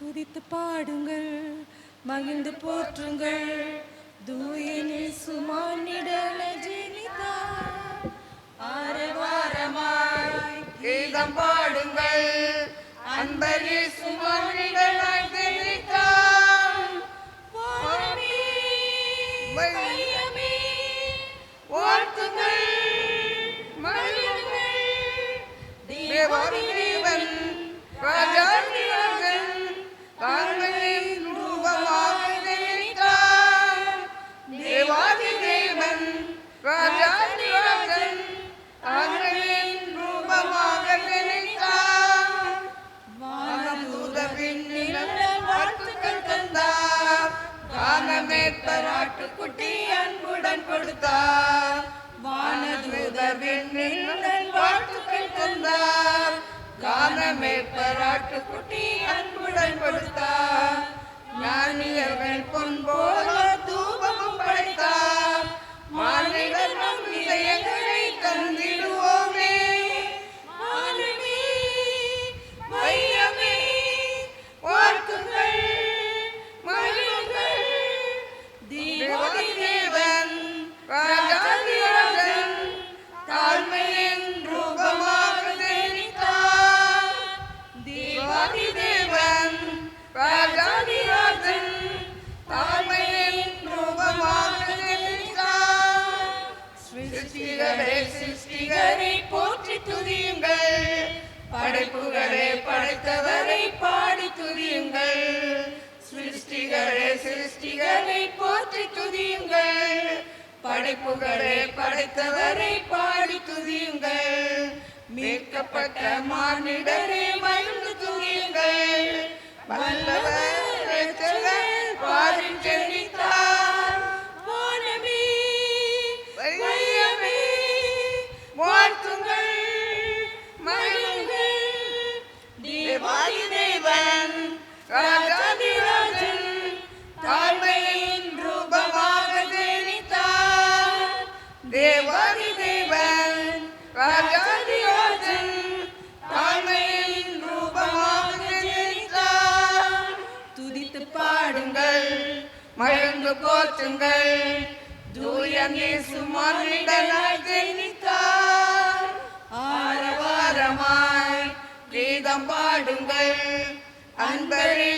துதித்து பாடுங்கள் மகிழ்ந்து போற்றுங்கள். தூயனே சுமானிடல ஜெனிதா ஆரவாரமாய் கீதம் பாடுங்கள். அன்பரே சுமானிடல ஜெனிதா வானமே, வை- வாழ்த்துங்கள் மகிழுங்கள். தேவாதி கொடுத்தார். வானதூதர் விண்ணில் வாழ்த்துக்கள் தந்தார். காலமே பராட்டு குட்டி அன்புடன் கொடுத்தார். ஞானியர்கள் சிருஷ்டிகரை போற்றி துதியுங்கள். படைப்புகளை படைத்தவரை பாடி துதியுங்கள். சிருஷ்டிகரே சிருஷ்டிகரை போற்றி துதியுங்கள். படைப்புகளை படைத்தவரை பாடி துதியுங்கள். மீட்கப்பட்ட மானிடரே மகிழ்ந்து போற்றுங்கள். தூயன் இயேசு மனிதனாய் ஜெனித்தார் ஆரவாரமாய் கீதம் பாடுங்கள். அன்பரே